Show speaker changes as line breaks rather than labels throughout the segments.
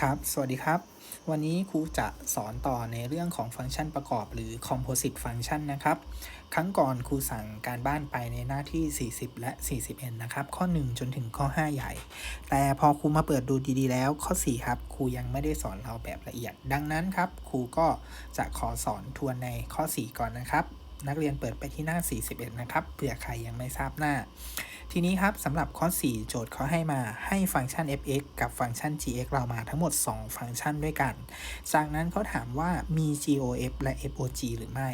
ครับ สวัสดีครับ วันนี้ครูจะสอนต่อในเรื่องของฟังก์ชันประกอบหรือ composite function นะครับ ครั้งก่อนครูสั่งการบ้านไปในหน้าที่ 40 และ 41 นะครับ ข้อ 1 จนถึงข้อ 5 ใหญ่ แต่พอครูมาเปิดดูดีๆ แล้วข้อ 4 ครับ ครูยังไม่ได้สอนเราแบบละเอียด ดังนั้นครับ ครูก็จะขอสอนทวนในข้อ 4 ก่อนนะครับ นักเรียนเปิดไปที่หน้า 41 นะครับ เผื่อใครยังไม่ทราบหน้า ทีนี้ครับสำหรับข้อ 4 โจทย์เขาให้มาให้ฟังก์ชัน f(x) กับฟังก์ชัน g(x) เรามาทั้งหมด 2 ฟังก์ชันด้วยกัน จากนั้นเขาถามว่ามี gof และ fog หรือไม่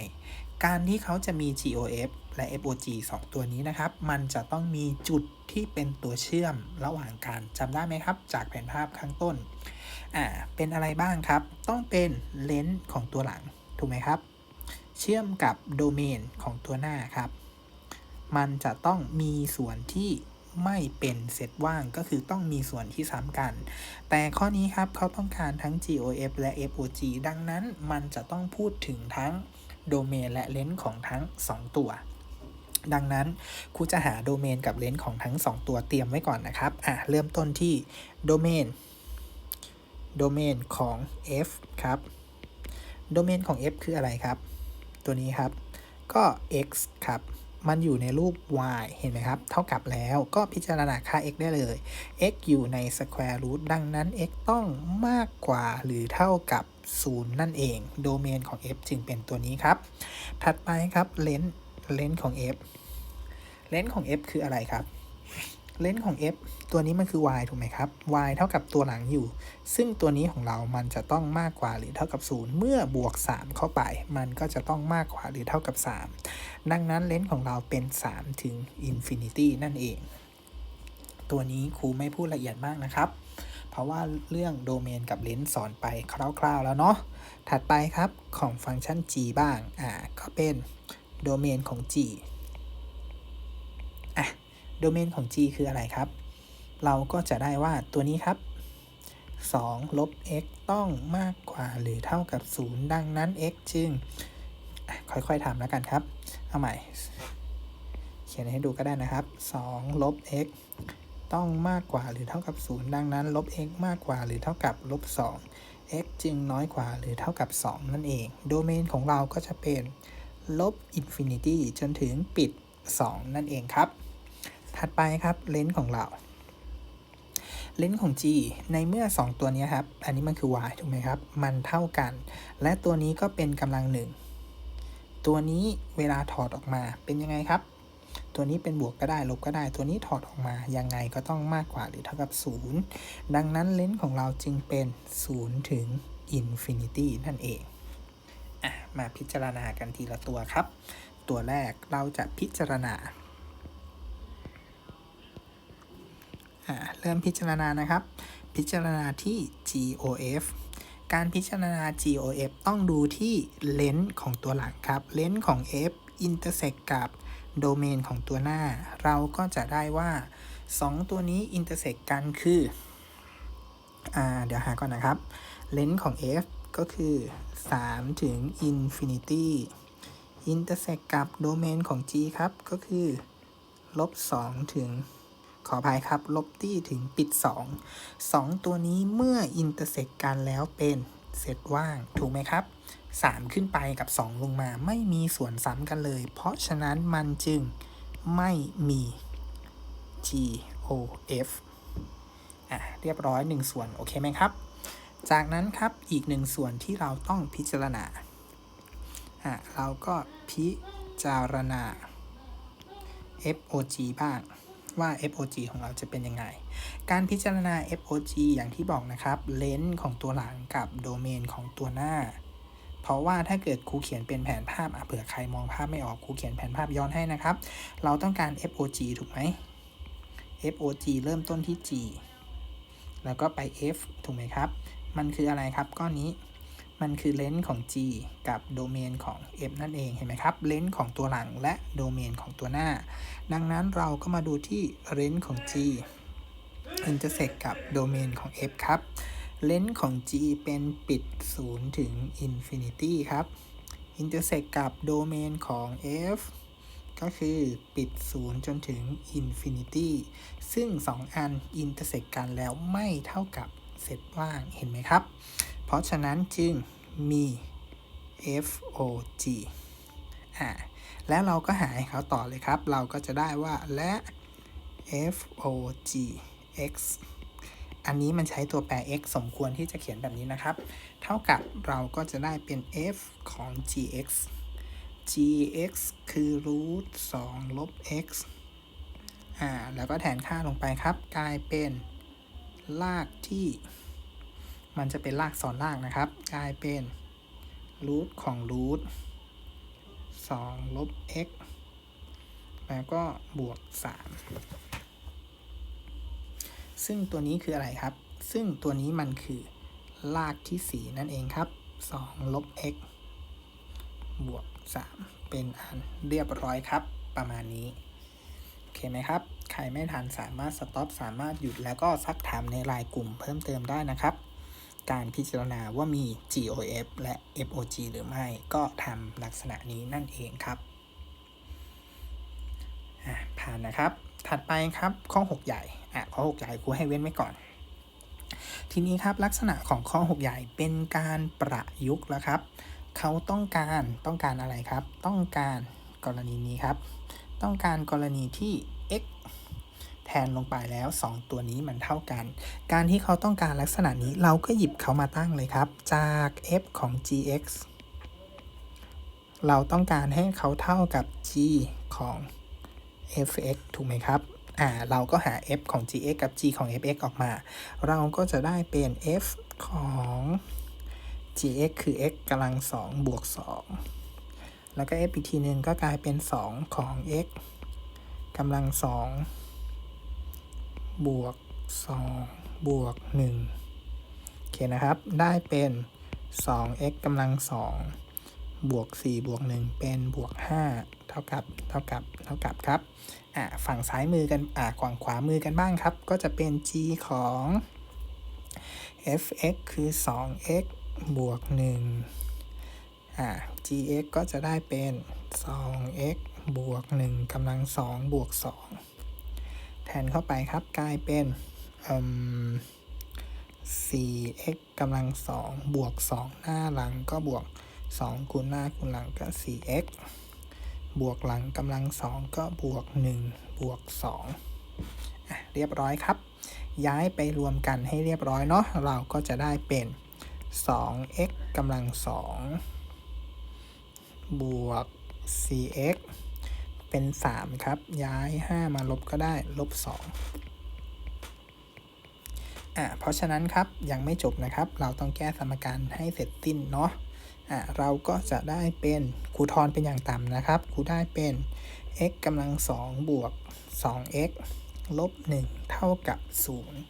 การที่เขาจะมี gof และ fog 2 ตัวนี้นะครับ มันจะต้องมีจุดที่เป็นตัวเชื่อมระหว่างกันจำได้ไหมครับ จากแผนภาพข้างต้น อ่า เป็นอะไรบ้างครับ ต้องเป็นเลนส์ของตัวหลัง ถูกไหมครับ เชื่อมกับโดเมนของตัวหน้าครับ มันจะต้องมีส่วนที่ไม่เป็นเซตว่างก็คือต้องมีส่วนที่ซ้ำกัน แต่ข้อนี้ครับเขาต้องการทั้ง GOF และ FOG ดังนั้นมันจะต้องพูดถึงทั้งโดเมนและเลนส์ของทั้ง 2 ตัว ดังนั้นครูจะหาโดเมนกับเลนส์ของทั้ง 2 ตัวเตรียมไว้ก่อนนะครับ อะ เริ่มต้นที่โดเมน โดเมนของ f ครับ โดเมนของ f คืออะไรครับ ตัวนี้ครับ ก็ x ครับ มันอยู่ในรูป y เห็นไหมครับ เท่ากับแล้วก็พิจารณาค่า x ได้เลย x อยู่ใน square root ดังนั้น x ต้องมากกว่าหรือเท่ากับ 0 นั่นเอง โดเมนของ f จึงเป็นตัวนี้ครับ ถัดไปครับเลนส์เลนส์ของ f เลนส์ของ f คืออะไรครับ เลนส์ของ f ตัวนี้มันคือ y ถูกไหมครับ y เท่ากับตัวหลังอยู่ ซึ่งตัวนี้ของเรามันจะต้องมากกว่าหรือเท่ากับ 0 เมื่อบวก 3 เข้าไป มันก็จะต้องมากกว่าหรือเท่ากับ 3 ดังนั้นเลนส์ของเราเป็น 3 ถึง infinity นั่นเอง ตัวนี้ครูไม่พูดละเอียดมากนะครับ เพราะว่าเรื่องโดเมนกับเลนส์สอนไปคร่าวๆแล้วเนาะ ถัดไปครับของฟังก์ชัน g บ้าง อ่า ก็เป็นโดเมนของ g อะ โดเมนของ g คืออะไรครับ เราก็จะได้ว่าตัวนี้ครับ2ลบ x ต้องมากกว่าหรือเท่ากับ 0 ดังนั้น x จึง ค่อยๆทำแล้วกันครับ เอาใหม่ เขียนให้ดูก็ได้นะครับ2ลบ x ต้องมากกว่าหรือเท่ากับ 0 ดังนั้นลบ x มากกว่าหรือเท่ากับลบ 2 x จึงน้อยกว่าหรือเท่ากับ 2 นั่นเอง โดเมนของเราก็จะเป็นลบอินฟินิตี้จนถึงปิด 2 นั่นเองครับ ถัดไปครับเลนส์ของเราเลนส์ของ g ในเมื่อ 2 ตัวนี้ครับ อันนี้มันคือ y ถูกไหมครับ มันเท่ากัน และตัวนี้ก็เป็นกำลังหนึ่ง ตัวนี้เวลาถอดออกมาเป็นยังไงครับ ตัวนี้เป็นบวกก็ได้ลบก็ได้ ตัวนี้ถอดออกมา ยังไงก็ต้องมากกว่าหรือเท่ากับ 0 ดังนั้นเลนส์ของเราจึงเป็น 0 ถึง infinity นั่นเองอะมาพิจารณากันทีละตัวครับ ตัวแรกเราจะพิจารณา เริ่มพิจารณานะครับ พิจารณาที่ GOF การพิจารณา GOF ต้องดูที่เลนส์ของตัวหลังครับ เลนส์ของ F intersect กับโดเมนของตัวหน้า เราก็จะได้ว่า 2 ตัวนี้ intersect กันคืออเดี๋ยวหาก่อนนะครับ เลนส์ของ F ก็คือ 3 ถึง infinity intersect กับโดเมนของ G ครับ ก็คือลบ2ถึง ขออภัยครับ ลบที่ถึงปิด 2 2 ตัวนี้เมื่อ intersect กันแล้วเป็นเซตว่าง ถูกไหมครับ 3 ขึ้นไปกับ 2 ลงมาไม่มีส่วนซ้ำกันเลย เพราะฉะนั้นมันจึงไม่มี GOF อะเรียบร้อย 1 ส่วน โอเคไหมครับ จากนั้นครับอีกหนึ่งส่วนที่เราต้องพิจารณาอะเราก็พิจารณา FOG บ้าง ว่า FOG ของเราจะเป็นยังไง การพิจารณา FOG อย่างที่บอกนะครับ เลนส์ของตัวหลังกับโดเมนของตัวหน้า เพราะว่าถ้าเกิดครูเขียนเป็นแผนภาพเผื่อใครมองภาพไม่ออกครูเขียนแผนภาพย้อนให้นะครับ เราต้องการ FOG ถูกไหม FOG เริ่มต้นที่ G แล้วก็ไป F ถูกไหมครับ มันคืออะไรครับก้อนนี้ มันคือเลนส์ของ G กับโดเมนของ F นั่นเองเห็นไหมครับเลนส์ของตัวหลังและโดเมนของตัวหน้า ดังนั้นเราก็มาดูที่เลนส์ของ G intersect กับโดเมนของ F ครับเลนส์ของ G เป็นปิด 0 ถึง infinity ครับ intersect กับโดเมนของ F ก็คือปิด 0 จนถึง infinity ซึ่ง 2 อัน intersect กันแล้วไม่เท่ากับเซตว่างเห็นไหมครับ เพราะฉะนั้นจึงมี FOG อ่าแล้วเราก็หาให้เขาต่อเลยครับ เราก็จะได้ว่าและ FOG x อันนี้มันใช้ตัวแปร x สมควรที่จะเขียนแบบนี้นะครับ เท่ากับเราก็จะได้เป็น f ของ gx gx คือ root 2ลบ x อ่า แล้วก็แทนค่าลงไปครับ กลายเป็นลากที่ มันจะเป็นลากซ้อนลากนะครับ กลายเป็น root ของ root 2ลบ x แล้วก็บวก 3 ซึ่งตัวนี้คืออะไรครับ ซึ่งตัวนี้มันคือลากที่ 4 นั่นเองครับ2ลบ x บวก 3 เป็นอันเรียบร้อยครับ ประมาณนี้ โอเคไหมครับ ใครไม่ทันสามารถสต็อปสามารถหยุดแล้วก็ซักถามในรายกลุ่มเพิ่มเติมได้นะครับ การพิจารณาว่ามี GOF และ FOG หรือไม่ก็ทำลักษณะนี้นั่นเองครับผ่านนะครับ ถัดไปครับข้อ 6 ใหญ่อะข้อ 6 ใหญ่ครูให้เว้นไว้ก่อน ทีนี้ครับลักษณะของข้อ 6 ใหญ่เป็นการประยุกต์แล้วครับ เขาต้องการต้องการอะไรครับ ต้องการกรณีนี้ครับ ต้องการกรณีที่ x แทนลงไปแล้ว 2 ตัวนี้มันเท่ากัน การที่เขาต้องการลักษณะนี้เราก็หยิบเขามาตั้งเลยครับ จาก f ของ gx เราต้องการให้เขาเท่ากับ g ของ fx ถูกไหมครับ อ่า เราก็หา f ของ gx กับ g ของ fx ออกมา เราก็จะได้เป็น f ของ gx คือ x กำลัง 2 บวก 2 แล้วก็ f อีกทีหนึ่งก็กลายเป็น 2 ของ x กำลัง 2 บวก 2 บวก 1 โอเคนะครับ ได้เป็น 2x กำลัง 2 บวก 4 บวก 1 เป็นบวก 5 เท่ากับ เท่ากับ เท่ากับครับ อ่าฝั่งซ้ายมือกัน อ่าฝั่งขวามือกันบ้างครับ ก็จะเป็น g ของ fx คือ 2x บวก 1 อ่า gx ก็จะได้เป็น 2x บวก 1กำลัง 2 บวก 2 แทนเข้าไปครับ กลายเป็น 4x กำลัง 2 บวก 2 หน้าหลังก็บวก 2 คูณหน้าคูณหลังก็ 4x บวกหลังกำลัง 2 ก็บวก 1 บวก2อะเรียบร้อยครับ ย้ายไปรวมกันให้เรียบร้อยเนาะเราก็จะได้เป็น 2x กำลัง 2 บวก 4x เป็น 3 ครับ ย้าย 5 มาลบก็ได้ลบ2อะเพราะฉะนั้นครับยังไม่จบนะครับ เราต้องแก้สมการให้เสร็จสิ้นเนาะอะเราก็จะได้เป็นครูทอนเป็นอย่างต่ำนะครับครูได้เป็น x กำลัง2บวก 2x ลบ 1 เท่ากับ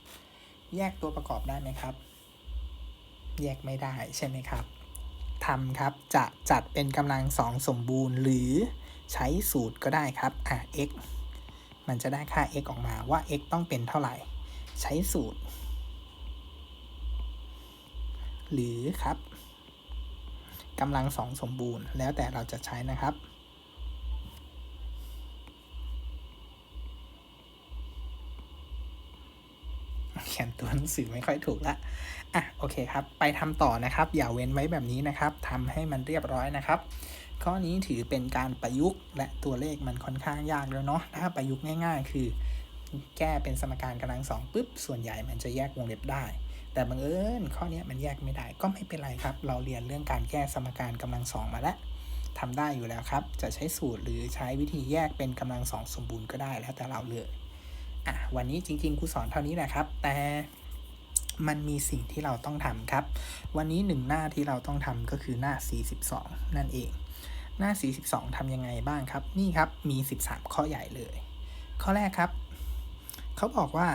0 แยกตัวประกอบได้ไหมครับ แยกไม่ได้ใช่ไหมครับทำครับจะจัดเป็นกำลัง2สมบูรณ์หรือ ใช้สูตรก็ได้ครับอะ x มันจะได้ค่า x ออกมาว่า x ต้องเป็นเท่าไหร่ ใช้สูตร หรือครับกำลัง2สมบูรณ์แล้วแต่เราจะใช้นะครับเขียนตัวหนังสือไม่ค่อยถูกละอะโอเคครับ ไปทำต่อนะครับ อย่าเว้นไว้แบบนี้นะครับทำให้มันเรียบร้อยนะครับ ข้อนี้ถือเป็นการประยุกต์ และตัวเลขมันค่อนข้างยากแล้วเนาะถ้าประยุกต์ง่าย ๆ คือ แก้เป็นสมการกำลังสองปุ๊บส่วนใหญ่มันจะแยกวงเล็บได้ แต่บังเอิญข้อนี้มันแยกไม่ได้ก็ไม่เป็นไรครับ เราเรียนเรื่องการแก้สมการกำลังสองมาแล้วทำได้อยู่แล้วครับ จะใช้สูตรหรือใช้วิธีแยกเป็นกำลังสองสมบูรณ์ก็ได้แล้วแต่เราเลยอะวันนี้จริงๆครูสอนเท่านี้แหละครับ แต่ มันมีสิ่งที่เราต้องทำครับ วันนี้หนึ่งหน้าที่เราต้องทำก็คือหน้า 42 นั่นเอง หน้า 42ทำยังไงบ้างครับ นี่ครับ มี 13 ข้อใหญ่เลย ข้อแรกครับ เขาบอกว่า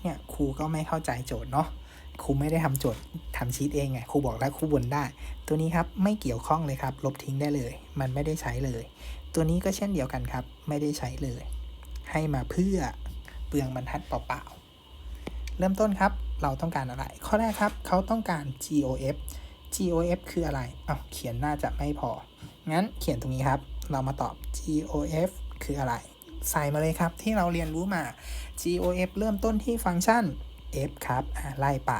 เนี่ยครูก็ไม่เข้าใจโจทย์เนาะ ครูไม่ได้ทำโจทย์ทำชีตเองไง ครูบอกแล้วครูบนได้ ตัวนี้ครับไม่เกี่ยวข้องเลยครับ ลบทิ้งได้เลย มันไม่ได้ใช้เลย ตัวนี้ก็เช่นเดียวกันครับ ไม่ได้ใช้เลย ให้มาเพื่อเปลืองบรรทัดเปล่าๆ เริ่มต้นครับ เราต้องการอะไร ข้อแรกครับเขาต้องการ GOF GOF คืออะไรอ้าวเขียนน่าจะไม่พอ งั้นเขียนตรงนี้ครับ เรามาตอบ GOF คืออะไร ใส่มาเลยครับที่เราเรียนรู้มา GOF เริ่มต้นที่ฟังก์ชัน f ครับอะไล่ไป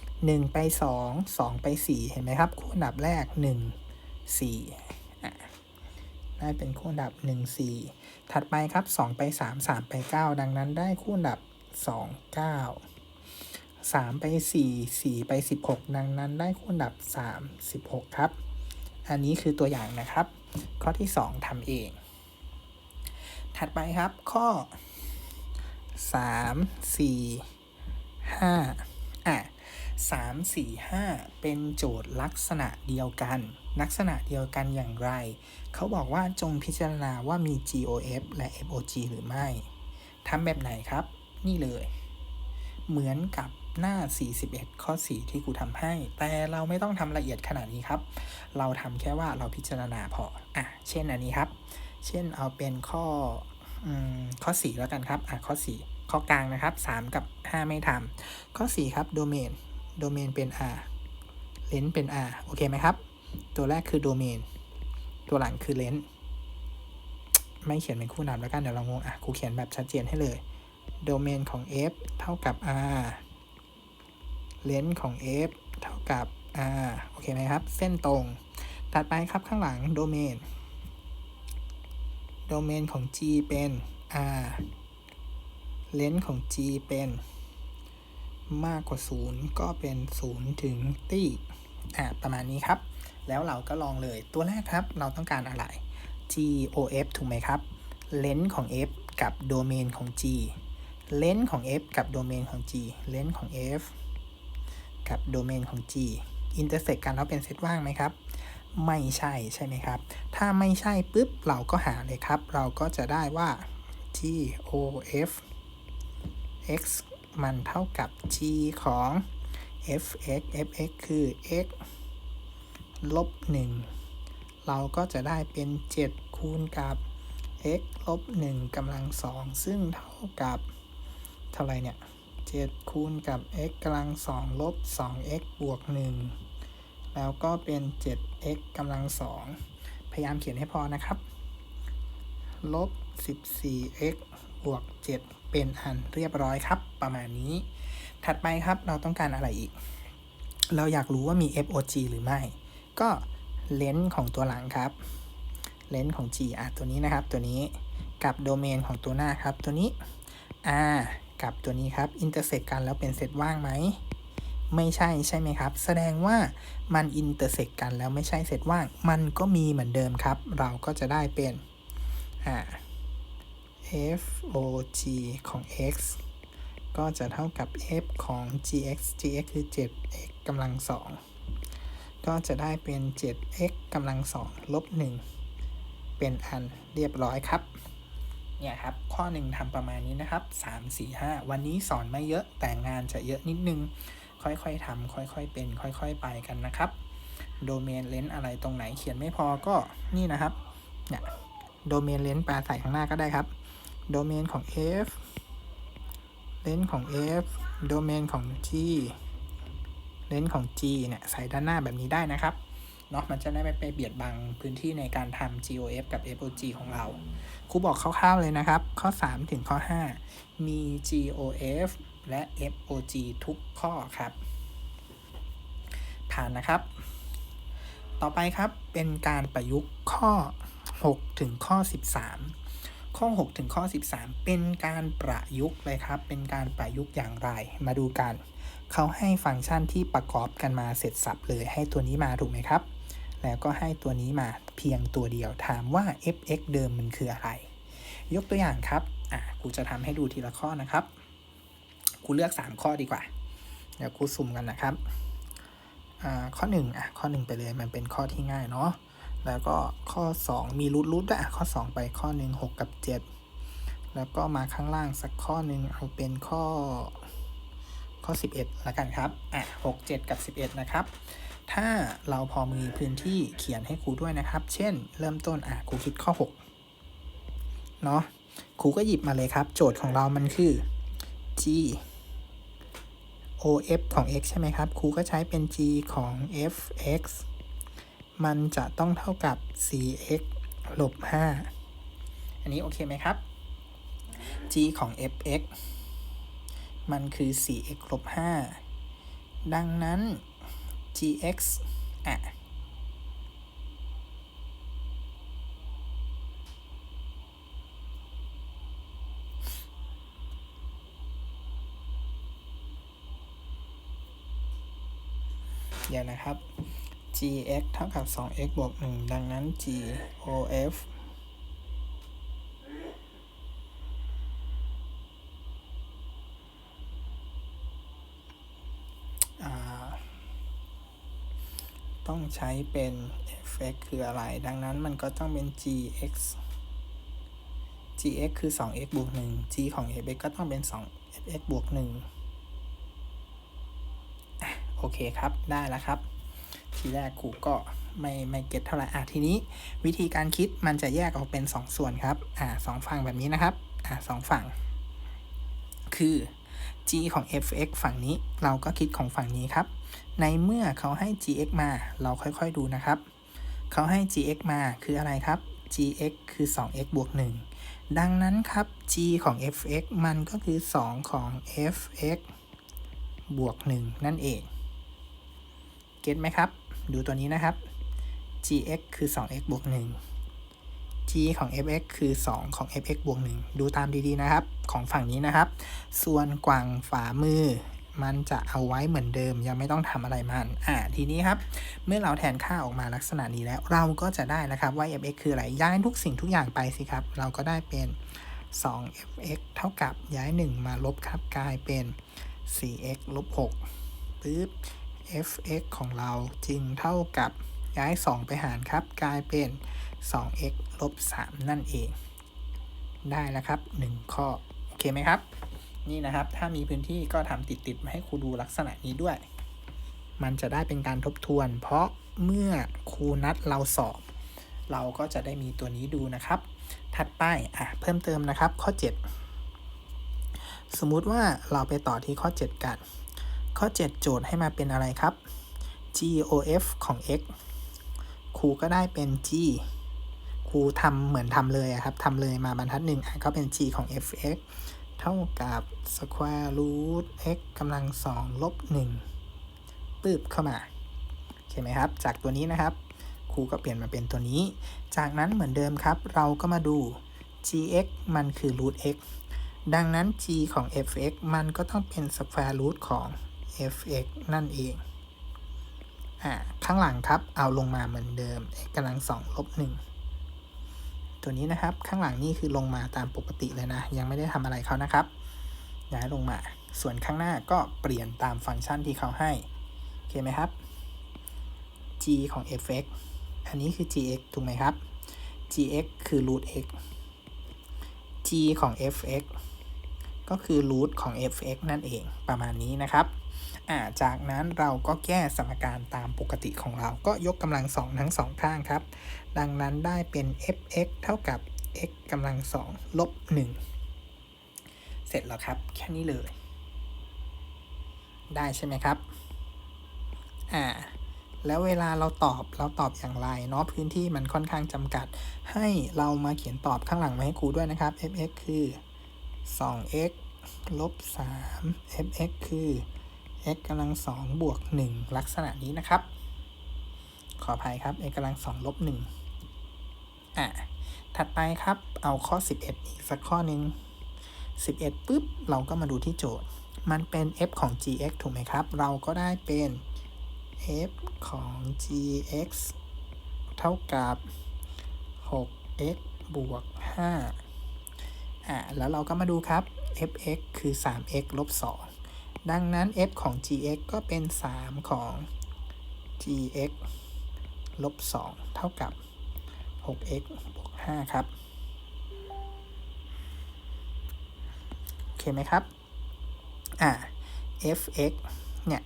1 ไป 2 2 ไป 4 เห็นไหมครับ คู่อันดับแรก 1 4อะได้เป็นคู่อันดับ 1 4 ถัดไปครับ 2 ไป 3 3 ไป 9 ดังนั้นได้คู่อันดับ 2 9 3ไป4 4ไป16ดังนั้นได้คู่อันดับ3 16ครับ อันนี้คือตัวอย่างนะครับ ข้อที่2ทำเอง ถัดไปครับข้อ3 4 5อะ3 4 5เป็นโจทย์ลักษณะเดียวกัน ลักษณะเดียวกันอย่างไร เขาบอกว่าจงพิจารณาว่ามี GOF และ FOG หรือไม่ทำแบบไหนครับ นี่เลย เหมือนกับ หน้า 41 ข้อ 4 ที่ครูทำให้ แต่เราไม่ต้องทำละเอียดขนาดนี้ครับ เราทำแค่ว่าเราพิจารณาพอ อะ เช่นอันนี้ครับ เช่นเอาเป็นข้ออมข้อ 4 แล้วกันครับ อะ ข้อ 4 ข้อกลางนะครับ 3 กับ 5 ไม่ทำข้อ 4 ครับ โดเมน โดเมนเป็น R เลนเป็น R โอเคไหมครับ ตัวแรกคือโดเมน ตัวหลังคือเลนไม่เขียนเป็นคู่นามแล้วกัน เดี๋ยวเรางง อะ ครูเขียนแบบชัดเจนให้เลย โดเมนของ f เท่ากับ r เลนส์ของ f เท่ากับ r โอเคไหมครับ เส้นตรง ถัดไปครับข้างหลังโดเมน โดเมนของ g เป็น r เลนส์ของ g เป็นมากกว่า 0 ก็เป็น 0 ถึงตี้อะประมาณนี้ครับ แล้วเราก็ลองเลย ตัวแรกครับ เราต้องการอะไร GOF ถูกไหมครับ เลนส์ของ f กับโดเมนของ g เลนส์ของ f กับโดเมนของ g เลนส์ของ f กับโดเมนของ g อินเตอร์เซกกันแล้วเป็นเซตว่างไหมครับ ไม่ใช่ใช่ไหมครับ ถ้าไม่ใช่ปุ๊บเราก็หาเลยครับ เราก็จะได้ว่า GOF x มันเท่ากับ g ของ fx fx คือ x ลบ 1 เราก็จะได้เป็น 7 คูณกับ x ลบ 1กำลัง 2 ซึ่งเท่ากับ เท่าไรเนี่ย 7 คูณกับ x กำลัง2ลบ 2x บวก 1 แล้วก็เป็น 7x กำลัง 2 พยายามเขียนให้พอนะครับ ลบ 14x บวก 7 เป็นอันเรียบร้อยครับ ประมาณนี้ ถัดไปครับเราต้องการอะไรอีก เราอยากรู้ว่ามี FOG หรือไม่ ก็เลนส์ของตัวหลังครับเลนส์ของ G อะตัวนี้นะครับ ตัวนี้กับโดเมนของตัวหน้าครับ ตัวนี้ R กับตัวนี้ครับอินเตอร์เซกกันแล้วเป็นเซตว่างไหมไม่ใช่ใช่ไหมครับ แสดงว่ามันอินเตอร์เซกกันแล้วไม่ใช่เซตว่าง มันก็มีเหมือนเดิมครับ เราก็จะได้เป็นอ่า FOG ของ x ก็จะเท่ากับ f ของ gx gx คือ 7x กำลัง 2 ก็จะได้เป็น 7x กำลัง 2 ลบ 1 เป็นอันเรียบร้อยครับ เนี่ยครับ ข้อหนึ่งทำประมาณนี้นะครับ3 4 5วันนี้สอนไม่เยอะแต่งานจะเยอะนิดนึง ค่อยๆทำค่อยๆเป็น ค่อยๆไปกันนะครับโดเมนเลนอะไรตรงไหนเขียนไม่พอก็นี่นะครับเนี่ยโดเมนเลนแปลใส่ข้างหน้าก็ได้ครับโดเมนของ f เลนของ f โดเมนของ g เลนของ g เนี่ยใส่ด้านหน้าแบบนี้ได้นะครับ เนาะมันจะได้ไม่ไปเบียดบังพื้นที่ในการทำ GOF กับ FOG ของเราครูบอกคร่าวๆเลยนะครับ ข้อ 3 ถึงข้อ 5 มี GOF และ FOG ทุกข้อครับ ผ่านนะครับ ต่อไปครับเป็นการประยุกต์ข้อ 6 ถึงข้อ 13 ข้อ 6 ถึงข้อ 13 เป็นการประยุกต์เลยครับ เป็นการประยุกต์อย่างไร มาดูกันเขาให้ฟังก์ชันที่ประกอบกันมาเสร็จสับเลยให้ตัวนี้มาถูกไหมครับ แล้วก็ให้ตัวนี้มาเพียงตัวเดียวถามว่า fx เดิมมันคืออะไร ยกตัวอย่างครับอะกูจะทำให้ดูทีละข้อนะครับกูเลือก 3 ข้อดีกว่า เดี๋ยวกูสุ่มกันนะครับอ่าข้อ1อะข้อ 1 ไปเลยมันเป็นข้อที่ง่ายเนาะแล้วก็ข้อ 2 มีรูทรูทด้วยอะข้อ 2 ไปข้อ 1 6 กับ 7 แล้วก็มาข้างล่างสักข้อหนึ่งเอาเป็นข้อข้อ 11ละกันครับอะ6 7 กับ 11 นะครับ ถ้าเราพอมีพื้นที่เขียนให้ครูด้วยนะครับ เช่น เริ่มต้นอะครูคิดข้อ6เนาะครูก็หยิบมาเลยครับ โจทย์ของเรามันคือ g of ของ x ใช่ไหมครับ ครูก็ใช้เป็น g ของ f(x) มันจะต้องเท่ากับ 4x ลบ 5 อันนี้โอเคไหมครับ g ของ fx มันคือ 4x ลบ 5 ดังนั้น gx อะเดี๋ยวนะครับ gx เท่ากับ 2x บวก 1 ดังนั้น gof อ่า ต้อง ใช้เป็น fx คืออะไร ดังนั้นมันก็ต้องเป็น gx gx คือ 2x บวก 1 g ของ fx ก็ต้องเป็น 2fx บวก1อะโอเคครับ ได้แล้วครับ ทีแรกครูก็ไม่ไม่เก็ตเท่าไหร่อะทีนี้วิธีการคิดมันจะแยกออกเป็น 2 ส่วนครับ อ่าสองฝั่งแบบนี้นะครับ อ่าสองฝั่ง คือ g ของ fx ฝั่งนี้เราก็คิดของฝั่งนี้ครับ ในเมื่อเขาให้ gx มา เราค่อยๆดูนะครับ เขาให้ gx มาคืออะไรครับ gx คือ 2x บวก 1 ดังนั้นครับ g ของ fx มันก็คือ 2 ของ fx บวก 1 นั่นเอง เก็ตไหมครับ ดูตัวนี้นะครับ gx คือ 2x บวก 1 g ของ fx คือ 2 ของ fx บวก 1 ดูตามดีๆนะครับ ของฝั่งนี้นะครับ ส่วนกว่างฝามือ มันจะเอาไว้เหมือนเดิม ยังไม่ต้องทำอะไรมัน อ่าทีนี้ครับ เมื่อเราแทนค่าออกมาลักษณะนี้แล้ว เราก็จะได้นะครับว่า fx คืออะไร ย้ายทุกสิ่งทุกอย่างไปสิครับ เราก็ได้เป็น 2fx เท่ากับย้าย 1 มาลบครับกลายเป็น 4x ลบ6ปึ๊บ fx ของเราจึงเท่ากับย้าย 2 ไปหารครับ กลายเป็น 2x ลบ3นั่นเอง ได้แล้วครับ 1 ข้อ โอเคไหมครับ นี่นะครับ ถ้ามีพื้นที่ก็ทำติดๆมาให้ครูดูลักษณะนี้ด้วย มันจะได้เป็นการทบทวน เพราะเมื่อครูนัดเราสอบ เราก็จะได้มีตัวนี้ดูนะครับ ถัดไปอะเพิ่มเติมนะครับ ข้อ 7 สมมุติว่าเราไปต่อที่ข้อ 7 กัน ข้อ 7 โจทย์ให้มาเป็นอะไรครับ gof ของ x ครูก็ได้เป็น g ครูทำเหมือนทำเลยครับทำเลยมาบรรทัดหนึ่งอะก็เป็น g ของ fx เท่ากับ square root x กำลังสองลบหนึ่งปืบเข้ามาเห็นไหมครับ จากตัวนี้นะครับ ครูก็เปลี่ยนมาเป็นตัวนี้ จากนั้นเหมือนเดิมครับ เราก็มาดู gx มันคือ root x ดังนั้น g ของ fx มันก็ต้องเป็น square root ของ fx นั่นเอง อ่า ข้างหลังครับ เอาลงมาเหมือนเดิม x กำลังสองลบหนึ่ง ตัวนี้นะครับข้างหลังนี่คือลงมาตามปกติเลยนะ ยังไม่ได้ทำอะไรเขานะครับย้ายลงมา ส่วนข้างหน้าก็เปลี่ยนตามฟังก์ชันที่เขาให้โอเคไหมครับ g ของ fx อันนี้คือ gx ถูกไหมครับ gx คือ root x g ของ fx ก็คือ root ของ fx นั่นเองประมาณนี้นะครับอ่าจากนั้นเราก็แก้สมการตามปกติของเราก็ยกกำลังสองทั้งสองข้างครับ ดังนั้นได้เป็น fx เท่ากับ x กำลังสองลบหนึ่งเสร็จแล้วครับ แค่นี้เลย ได้ใช่ไหมครับ อ่า แล้วเวลาเราตอบเราตอบอย่างไรเนาะพื้นที่มันค่อนข้างจำกัด ให้เรามาเขียนตอบข้างหลังมาให้ครูด้วยนะครับ fx คือ 2x ลบ 3 fx คือ x กำลังสองบวก 1 ลักษณะนี้นะครับ ขออภัยครับ x กำลังสองลบ 1 อะถัดไปครับเอาข้อ 11 อีกสักข้อหนึ่ง11ปุ๊บเราก็มาดูที่โจทย์ มันเป็น f ของ gx ถูกไหมครับ เราก็ได้เป็น f ของ gx เท่ากับ 6x บวก 5 อะแล้วเราก็มาดูครับ fx คือ 3x ลบ 2 ดังนั้น f ของ gx ก็เป็น 3 ของ gx ลบ 2 เท่ากับ 6x บวก5ครับ โอเคไหมครับ อ่า fx เนี่ย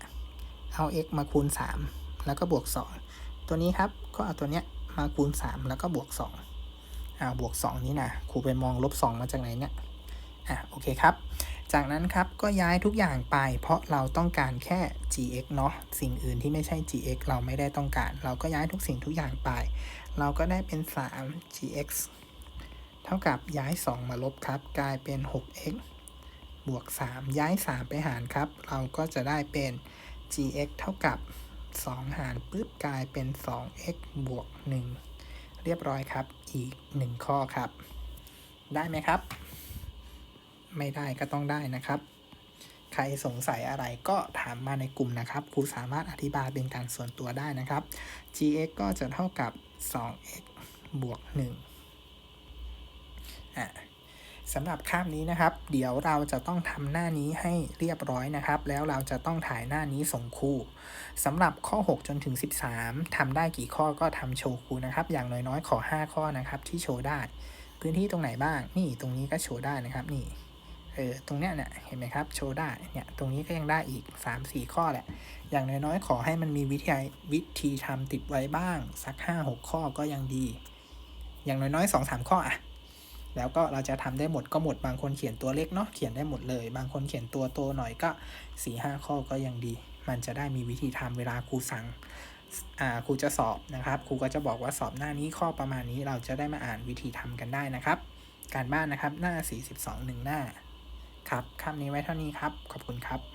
เอา x มาคูณ 3 แล้วก็บวก 2 ตัวนี้ครับ ก็เอาตัวเนี้ยมาคูณ 3 แล้วก็บวก 2อ่าบวก 2 นี้นะครูไปมองลบ 2 มาจากไหนเนี่ย อะโอเคครับ จากนั้นครับ ก็ย้ายทุกอย่างไป เพราะเราต้องการแค่ gx เนาะ สิ่งอื่นที่ไม่ใช่ gx เราไม่ได้ต้องการ เราก็ย้ายทุกสิ่งทุกอย่างไป เราก็ได้เป็น 3 gx เท่ากับย้าย 2 มาลบครับ กลายเป็น 6x บวก 3 ย้าย 3 ไปหารครับ เราก็จะได้เป็น gx เท่ากับ 2 หารปุ๊บกลายเป็น 2x บวก 1 เรียบร้อยครับ อีก 1 ข้อครับ ได้ไหมครับ ไม่ได้ก็ต้องได้นะครับ ใครสงสัยอะไรก็ถามมาในกลุ่มนะครับ ครูสามารถอธิบายเป็นการส่วนตัวได้นะครับ gx ก็จะเท่ากับ 2x บวก1อะสำหรับคาบนี้นะครับ เดี๋ยวเราจะต้องทำหน้านี้ให้เรียบร้อยนะครับ แล้วเราจะต้องถ่ายหน้านี้ส่งครูสำหรับข้อ 6 จนถึง 13ทำได้กี่ข้อก็ทำโชว์ครูนะครับ อย่างน้อยๆ ขอ 5 ข้อนะครับที่โชว์ได้ พื้นที่ตรงไหนบ้าง นี่ตรงนี้ก็โชว์ได้นะครับนี่ เออตรงเนี้ยเนี่ยเห็นไหมครับโชว์ได้เนี่ยตรงนี้ก็ยังได้อีก 3 4 ข้อแหละ อย่างน้อยๆ ขอให้มันมีวิธีวิธีทำติดไว้บ้าง สัก 5 6 ข้อก็ยังดี อย่างน้อยๆ 2 3 ข้ออะแล้วก็เราจะทำได้หมดก็หมดบางคนเขียนตัวเล็กเนาะเขียนได้หมดเลย บางคนเขียนตัวโตหน่อยก็4 5ข้อก็ยังดี มันจะได้มีวิธีทำเวลาครูสั่งอ่าครูจะสอบนะครับ ครูก็จะบอกว่าสอบหน้านี้ข้อประมาณนี้เราจะได้มาอ่านวิธีทำกันได้นะครับ การบ้านนะครับหน้า 42หนึ่งหน้า ครับคำนี้ไว้เท่านี้ครับ ขอบคุณครับ